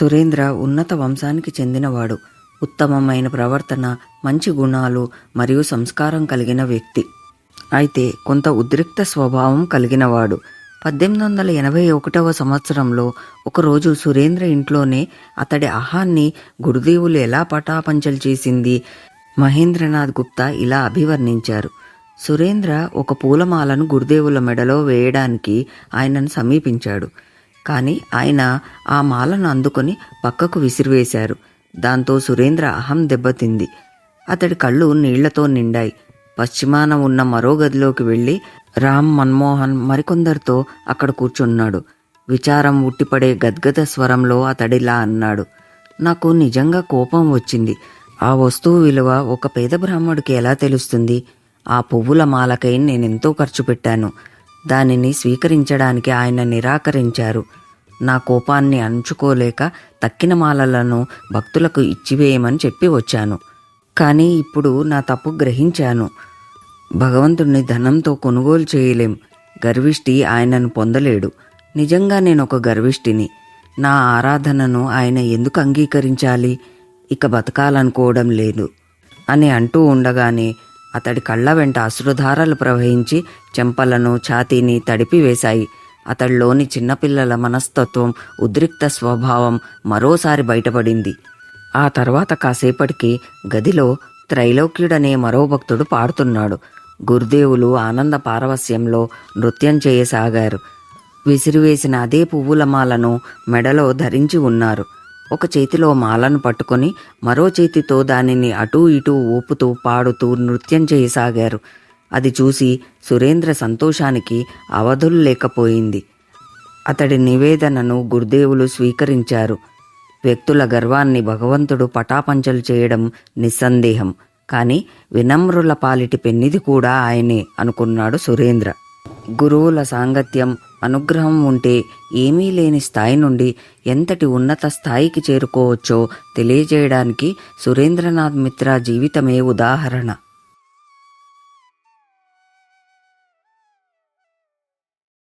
సురేంద్ర ఉన్నత వంశానికి చెందినవాడు. ఉత్తమమైన ప్రవర్తన మంచి గుణాలు మరియు సంస్కారం కలిగిన వ్యక్తి. అయితే కొంత ఉద్రిక్త స్వభావం కలిగినవాడు. పద్దెనిమిది వందల ఎనభై ఒకటవ సంవత్సరంలో ఒకరోజు సురేంద్ర ఇంట్లోనే అతడి అహాన్ని గురుదేవులు ఎలా పటాపంచలు చేసింది మహేంద్రనాథ్ గుప్తా ఇలా అభివర్ణించారు. సురేంద్ర ఒక పూలమాలను గురుదేవుల మెడలో వేయడానికి ఆయనను సమీపించాడు. కానీ ఆయన ఆ మాలను అందుకొని పక్కకు విసిరివేశారు. దాంతో సురేంద్ర అహం దెబ్బతింది. అతడి కళ్ళు నీళ్ళతో నిండాయి. పశ్చిమాన ఉన్న మరో గదిలోకి వెళ్ళి రామ్ మన్మోహన్ మరికొందరితో అక్కడ కూర్చున్నాడు. విచారం ఉట్టిపడే గద్గద స్వరంలో అతడిలా అన్నాడు. నాకు నిజంగా కోపం వచ్చింది. ఆ వస్తువు విలువ ఒక పేద బ్రాహ్మడికి ఎలా తెలుస్తుంది? ఆ పువ్వుల మాలకై నేనెంతో ఖర్చు పెట్టాను. దానిని స్వీకరించడానికి ఆయన నిరాకరించారు. నా కోపాన్ని అంచుకోలేక తక్కిన మాలలను భక్తులకు ఇచ్చివేయమని చెప్పి వచ్చాను. కానీ ఇప్పుడు నా తప్పు గ్రహించాను. భగవంతుణ్ణి ధనంతో కొనుగోలు చేయలేం. గర్విష్టి ఆయనను పొందలేడు. నిజంగా నేను ఒక గర్విష్టిని నా ఆరాధనను ఆయన ఎందుకు అంగీకరించాలి? ఇక బతకాలనుకోవడం లేదు. అని అంటూ ఉండగానే అతడి కళ్ళ వెంట అశ్రుధారలు ప్రవహించి చెంపలను ఛాతీని తడిపివేశాయి. అతడిలోని చిన్నపిల్లల మనస్తత్వం ఉద్రిక్త స్వభావం మరోసారి బయటపడింది. ఆ తర్వాత కాసేపటికి గదిలో త్రైలోక్యుడనే మరో భక్తుడు పాడుతున్నాడు. గురుదేవులు ఆనంద పారవస్యంలో నృత్యం చేయసాగారు. విసిరివేసిన అదే పువ్వుల మాలను మెడలో ధరించి ఉన్నారు. ఒక చేతిలో మాలను పట్టుకొని మరో చేతితో దానిని అటూ ఇటూ ఊపుతూ పాడుతూ నృత్యం చేయసాగారు. అది చూసి సురేంద్ర సంతోషానికి అవధులు లేకపోయింది. అతడి నివేదనను గురుదేవులు స్వీకరించారు. వ్యక్తుల గర్వాన్ని భగవంతుడు పటాపంచలు చేయడం నిస్సందేహం. కానీ వినమ్రుల పాలిటి పెన్నిది కూడా ఆయనే అనుకున్నాడు సురేంద్ర. గురువుల సాంగత్యం అనుగ్రహం ఉంటే ఏమీ లేని స్థాయి నుండి ఎంతటి ఉన్నత స్థాయికి చేరుకోవచ్చో తెలియజేయడానికి సురేంద్రనాథ్ మిత్ర జీవితమే ఉదాహరణ.